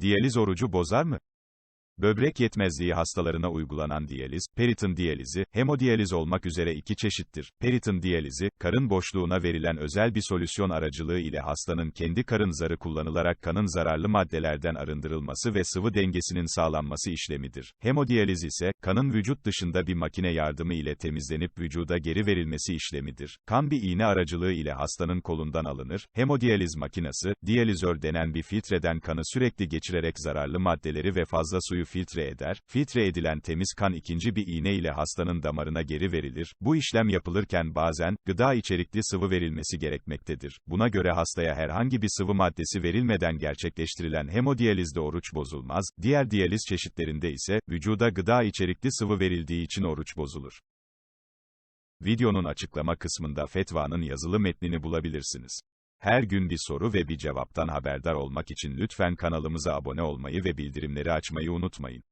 Diyaliz orucu bozar mı? Böbrek yetmezliği hastalarına uygulanan diyaliz, periton diyalizi, hemodiyaliz olmak üzere iki çeşittir. Periton diyalizi, karın boşluğuna verilen özel bir solüsyon aracılığı ile hastanın kendi karın zarı kullanılarak kanın zararlı maddelerden arındırılması ve sıvı dengesinin sağlanması işlemidir. Hemodiyaliz ise, kanın vücut dışında bir makine yardımı ile temizlenip vücuda geri verilmesi işlemidir. Kan bir iğne aracılığı ile hastanın kolundan alınır. Hemodiyaliz makinesi, diyalizör denen bir filtreden kanı sürekli geçirerek zararlı maddeleri ve fazla suyu filtre eder. Filtre edilen temiz kan ikinci bir iğne ile hastanın damarına geri verilir. Bu işlem yapılırken bazen, gıda içerikli sıvı verilmesi gerekmektedir. Buna göre hastaya herhangi bir sıvı maddesi verilmeden gerçekleştirilen hemodiyalizde oruç bozulmaz. Diğer diyaliz çeşitlerinde ise, vücuda gıda içerikli sıvı verildiği için oruç bozulur. Videonun açıklama kısmında fetvanın yazılı metnini bulabilirsiniz. Her gün bir soru ve bir cevaptan haberdar olmak için lütfen kanalımıza abone olmayı ve bildirimleri açmayı unutmayın.